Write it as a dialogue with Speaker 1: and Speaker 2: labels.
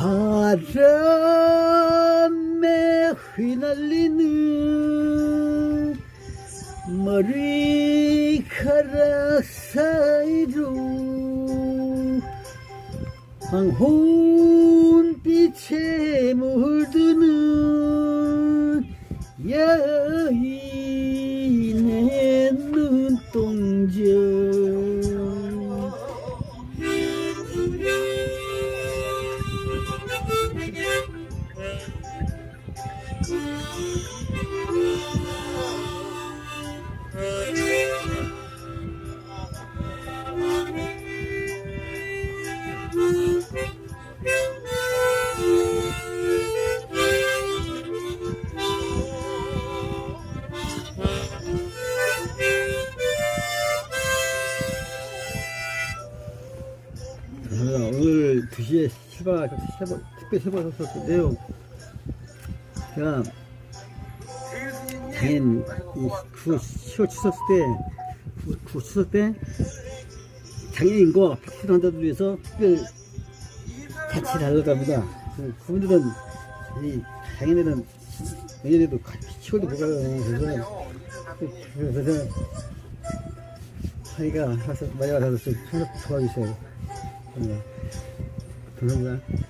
Speaker 1: harame finalini mari karasaydu hanghun piche muhdunu yahi nenun tung 오늘 2시에 시바, 시바, 특별 시바 썼었는데요. 제가 장인 그 10월 추석 때, 그, 그 추석 때 장애인과 박수를 한다고 위해서 특별 하려고 합니다. 그- 그분들은, 이 장애인들은 내년에도 같이 10월도 못 가요. 그래서, 그래서 하니까 와서 많이 와서 좀 참석 도와주세요. 네. 감사합니다.